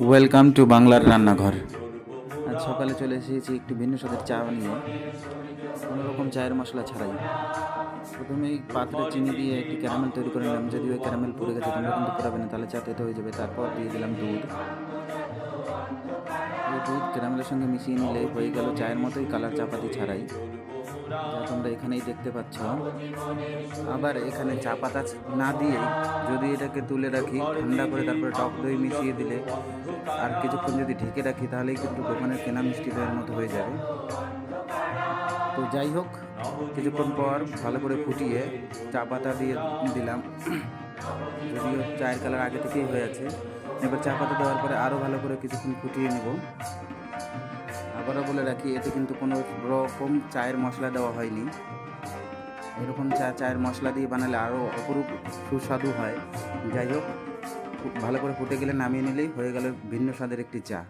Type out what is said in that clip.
Welcome to বাংলার রান্নাঘর আজ সকালে চলে এসেছি একটি ভিন্ন স্বাদের চা বানিয়ে কোনো রকম চায়ের মশলা ছাড়াই। প্রথমেই পাত্রে চিনি দিয়ে একটি ক্যারামেল তৈরি করে নিলাম। যদি ওই ক্যারামেল পুড়ে গেছে, তোমরা কিন্তু পুরাবে না, তাহলে চা তেতো হয়ে যাবে। তারপর দিয়ে দিলাম দুধ। দুধ ক্যারামেলের সঙ্গে মিশিয়ে নিলে হয়ে গেল চায়ের মতোই কালার চাপাতি ছাড়াই। যা তোমরা এখানেই দেখতে পাচ্ছ। আবার এখানে চা পাতা না দিয়ে যদি এটাকে তুলে রাখি, ঠান্ডা করে তারপরে টক দই মিশিয়ে দিলে, আর কিছুক্ষণ যদি ঢেকে রাখি, তাহলেই কিন্তু দোকানের কেনা মিষ্টি দইয়ের মতো হয়ে যাবে। তো যাই হোক, কিছুক্ষণ পর ভালো করে ফুটিয়ে চা পাতা দিয়ে দিলাম। যদিও চায়ের কালার আগে থেকেই হয়ে আছে, এবার চা পাতা দেওয়ার পরে আরও ভালো করে কিছুক্ষণ ফুটিয়ে নেব। আবারও বলে রাখি, এতে কিন্তু কোনো রকম চায়ের মশলা দেওয়া হয়নি। এরকম চা, চায়ের মশলা দিয়ে বানালে আরও অপরূপ সুস্বাদু হয়। যাই হোক ভালো করে ফুটে গেলে নামিয়ে নিলেই হয়ে গেল ভিন্ন স্বাদের একটি চা।